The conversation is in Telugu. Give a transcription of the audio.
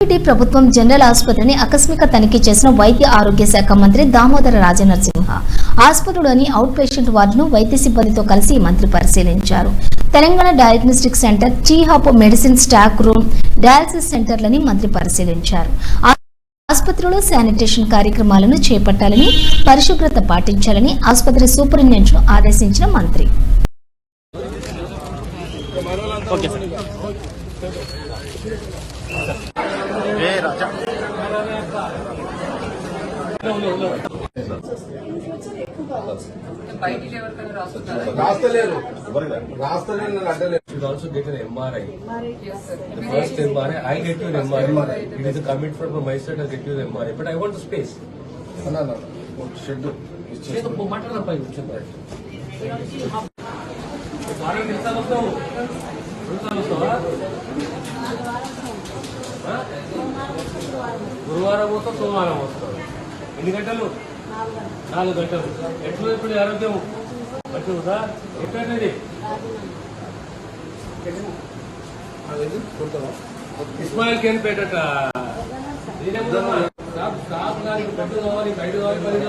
టీడీ ప్రభుత్వం జనరల్ ఆసుపత్రిని ఆకస్మిక తనిఖీ చేసిన వైద్య ఆరోగ్య శాఖ మంత్రి దామోదర రాజనరసింహ. ఆసుపత్రిలోని అవుట్ పేషెంట్ వార్డును వైద్య సిబ్బందితో కలిసి మంత్రి పరిశీలించారు. తెలంగాణ డయాగ్నోస్టిక్ సెంటర్ చీహాప్ మెడిసిన్ స్టాక్ రూమ్ డయాలసిస్ సెంటర్లని మంత్రి పరిశీలించారు. ఆసుపత్రిలో శానిటేషన్ కార్యక్రమాలను చేపట్టాలని పరిశుభ్రత పాటించాలని ఆసుపత్రి సూపరింటెండెంట్ ఆదేశించిన మంత్రి. బయటికి రాస్తలేరు రాస్తలేరు నన్ను అడ్డలేరు should also get an MRI. Yes, sir. The first MRI, get you an MRI. Is a commitment from get you the MRI. But I want the space. గురువారం వస్తావు సోమవారం వస్తావు ఎన్ని గంటలు? నాలుగు గంటలు. ఎట్లు ఇప్పుడు ఆరోగ్యం? ఎక్కడనేది అదేంటి? కొడతావా? ఇస్మాయిల్ కేన్ పేట స్టాఫ్ దానికి బెడ్ కావాలి బయట కావాలి పని కావాలి.